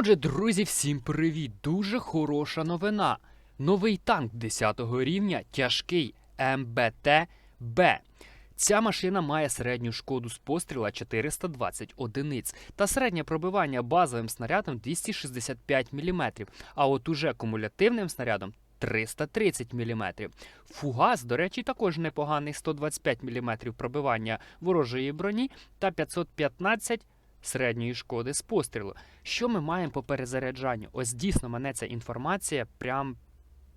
Отже, друзі, всім привіт! Дуже хороша новина. Новий танк 10 рівня тяжкий МБТ-Б. Ця машина має середню шкоду з постріла 420 одиниць та середнє пробивання базовим снарядом 265 мм, а от уже кумулятивним снарядом 330 мм. Фугас, до речі, також непоганий 125 мм пробивання ворожої броні та 515 середньої шкоди з пострілу. Що ми маємо по перезаряджанню? Ось дійсно мене ця інформація прям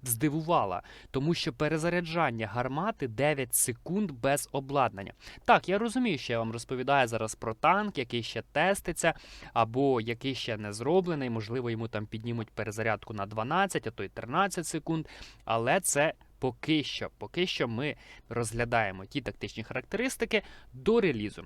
здивувала, тому що перезаряджання гармати 9 секунд без обладнання. Так, я розумію, що я вам розповідаю зараз про танк, який ще теститься, або який ще не зроблений, можливо, йому там піднімуть перезарядку на 12, а то й 13 секунд. Але це поки що, поки що ми розглядаємо ті тактичні характеристики до релізу.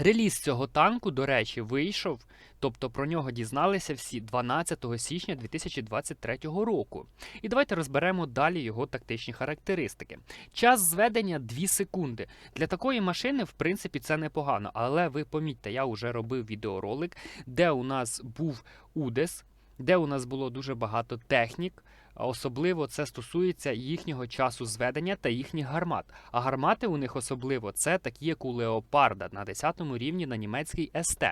Реліз цього танку, до речі, вийшов, тобто про нього дізналися всі 12 січня 2023 року. І давайте розберемо далі його тактичні характеристики. Час зведення 2 секунди. Для такої машини, в принципі, це непогано, але ви помітьте, я вже робив відеоролик, де у нас був Удес, де у нас було дуже багато технік. А Особливо це стосується їхнього часу зведення та їхніх гармат. А гармати у них особливо це такі, як у Леопарда на 10 рівні на німецький СТ.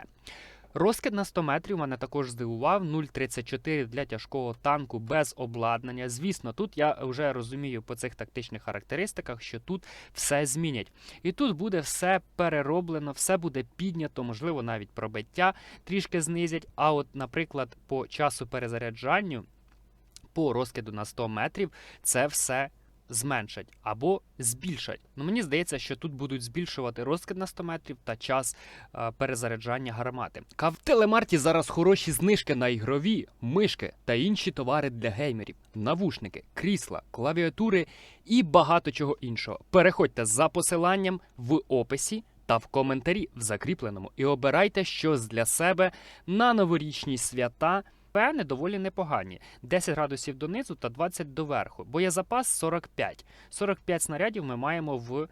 Розкид на 100 метрів мене також здивував 0,34 для тяжкого танку без обладнання. Звісно, тут я вже розумію по цих тактичних характеристиках, що тут все змінять. І тут буде все перероблено, все буде піднято, можливо, навіть пробиття трішки знизять. А от, наприклад, по часу перезаряджанню по розкиду на 100 метрів це все зменшать або збільшать. Ну мені здається, що тут будуть збільшувати розкид на 100 метрів та час е, перезаряджання гармати. Ка в телемарті зараз хороші знижки на ігрові, мишки та інші товари для геймерів, навушники, крісла, клавіатури і багато чого іншого. Переходьте за посиланням в описі. Та в коментарі в закріпленому і обирайте щось для себе на новорічні свята. Пени доволі непогані. 10 градусів донизу та 20 доверху. Боєзапас 45. 45 снарядів ми маємо в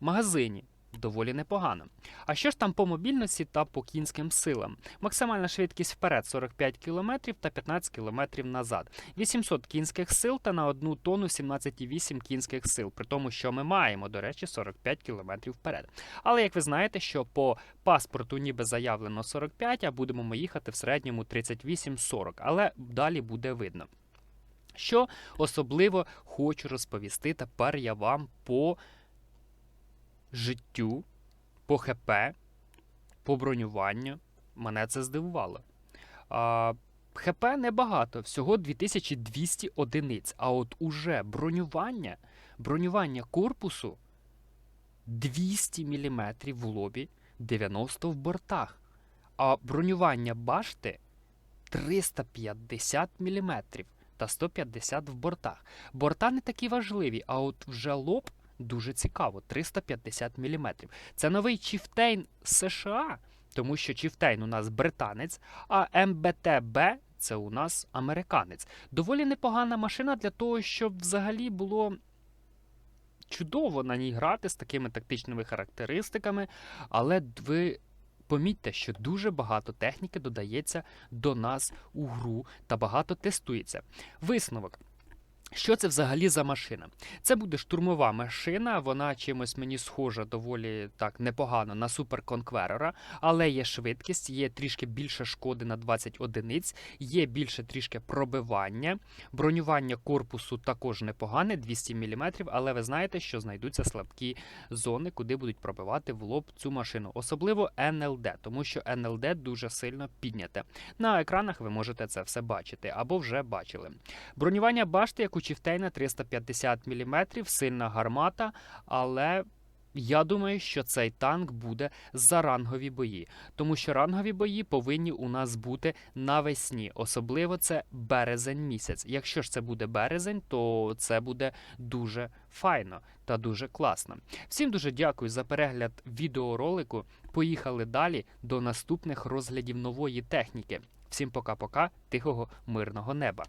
магазині. Доволі непогано. А що ж там по мобільності та по кінським силам? Максимальна швидкість вперед 45 км та 15 км назад. 800 кінських сил та на одну тонну 17,8 кінських сил, при тому, що ми маємо, до речі, 45 км вперед. Але як ви знаєте, що по паспорту ніби заявлено 45, а будемо ми їхати в середньому 38-40, але далі буде видно. Що особливо хочу розповісти тепер я вам по життю, по ХП, по бронюванню. Мене це здивувало. А, ХП небагато, всього 2200 одиниць. А от уже бронювання, бронювання корпусу 200 мм в лобі, 90 в бортах. А бронювання башти 350 мм та 150 в бортах. Борта не такі важливі, а от вже лоб дуже цікаво 350 мм. Це новий Чіфтейн США, тому що Чіфтейн у нас британець, а МБТБ це у нас американець. Доволі непогана машина для того, щоб взагалі було. Чудово на ній грати з такими тактичними характеристиками, але ви помітьте, що дуже багато техніки додається до нас у гру та багато тестується. Висновок. Що це взагалі за машина? Це буде штурмова машина, вона чимось мені схожа доволі так непогано на суперконкверера, але є швидкість, є трішки більше шкоди на 20 одиниць, є більше трішки пробивання. Бронювання корпусу також непогане, 200 мм, але ви знаєте, що знайдуться слабкі зони, куди будуть пробивати в лоб цю машину, особливо НЛД, тому що НЛД дуже сильно підняте. На екранах ви можете це все бачити або вже бачили. Бронювання башти, як у Чіфтейна 350 мм, сильна гармата, але я думаю, що цей танк буде за рангові бої, тому що рангові бої повинні у нас бути навесні, особливо це березень місяць. Якщо ж це буде березень, то це буде дуже файно та дуже класно. Всім дуже дякую за перегляд відеоролику. Поїхали далі до наступних розглядів нової техніки. Всім пока-пока, тихого мирного неба.